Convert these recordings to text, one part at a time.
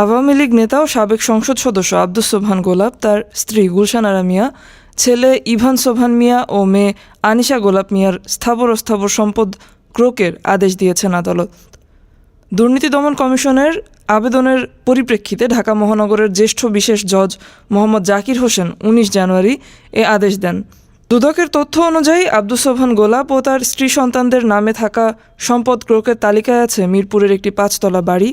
আওয়ামী লীগ নেতা ও সাবেক সংসদ সদস্য আব্দুস সোবহান গোলাপ, তার স্ত্রী গুলশান আরা মিয়া, ছেলে ইভান সোবহান মিয়া ও মেয়ে আনিশা গোলাপ মিয়ার স্থাবর অস্থাবর সম্পদ ক্রোকের আদেশ দিয়েছেন আদালত। দুর্নীতি দমন কমিশনের আবেদনের পরিপ্রেক্ষিতে ঢাকা মহানগরের জ্যেষ্ঠ বিশেষ জজ মোহাম্মদ জাকির হোসেন উনিশ জানুয়ারি এ আদেশ দেন। দুদকের তথ্য অনুযায়ী আব্দুস সোবহান গোলাপ ও তার স্ত্রী সন্তানদের নামে থাকা সম্পদ ক্রোকের তালিকায় আছে মিরপুরের একটি পাঁচতলা বাড়ি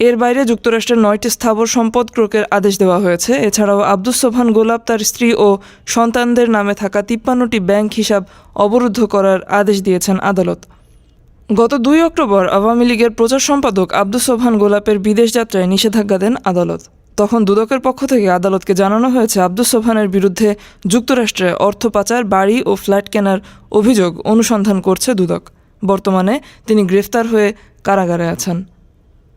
এর বাইরে যুক্তরাষ্ট্রের নয়টি স্থাবর সম্পদ ক্রোকের আদেশ দেওয়া হয়েছে। এছাড়াও আব্দুস সোবহান গোলাপ তার স্ত্রী ও সন্তানদের নামে থাকা তিপ্পান্নটি ব্যাংক হিসাব অবরুদ্ধ করার আদেশ দিয়েছেন আদালত। গত দুই অক্টোবর আওয়ামী লীগের প্রচার সম্পাদক আব্দুস সোবহান গোলাপের বিদেশ যাত্রায় নিষেধাজ্ঞা দেন আদালত। তখন দুদকের পক্ষ থেকে আদালতকে জানানো হয়েছে, আব্দুস সোবহানের বিরুদ্ধে যুক্তরাষ্ট্রে অর্থ পাচার, বাড়ি ও ফ্ল্যাট কেনার অভিযোগ অনুসন্ধান করছে দুদক। বর্তমানে তিনি গ্রেফতার হয়ে কারাগারে আছেন।